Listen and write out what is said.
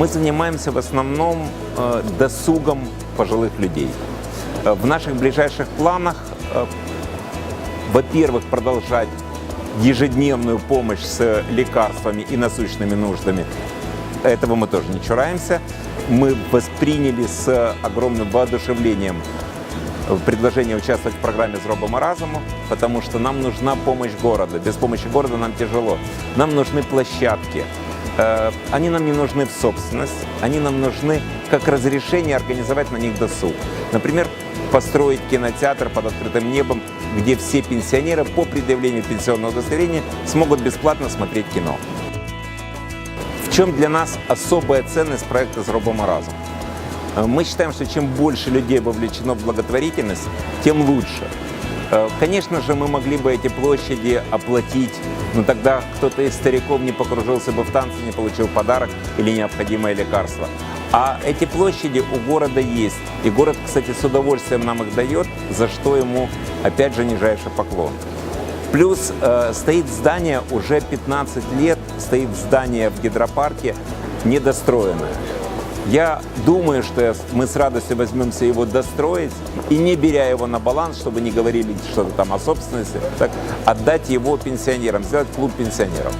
Мы занимаемся в основном э, досугом пожилых людей. Э, В наших ближайших планах, э, во-первых, продолжать ежедневную помощь с лекарствами и насущными нуждами. Этого мы тоже не чураемся. Мы восприняли с огромным воодушевлением предложение участвовать в программе «Зробимо разуму», потому что нам нужна помощь города. Без помощи города нам тяжело. Нам нужны площадки. Э, Они нам не нужны в собственность, они нам нужны как разрешение организовать на них досуг. Например, построить кинотеатр под открытым небом, где все пенсионеры по предъявлению пенсионного удостоверения смогут бесплатно смотреть кино. В чем для нас особая ценность проекта «Зробимо разум»? Э, Мы считаем, что чем больше людей вовлечено в благотворительность, тем лучше. Э, Конечно же, мы могли бы эти площади оплатить, но тогда кто-то из стариков не покружился бы в танце, не получил подарок или необходимое лекарство. А эти площади у города есть. И город, кстати, с удовольствием нам их дает, за что ему, опять же, нижайший поклон. Плюс э, стоит здание уже 15 лет, стоит здание в гидропарке недостроенное. Я думаю, что мы с радостью возьмемся его достроить и не беря его на баланс, чтобы не говорили что-то там о собственности, так, отдать его пенсионерам, сделать клуб пенсионеров.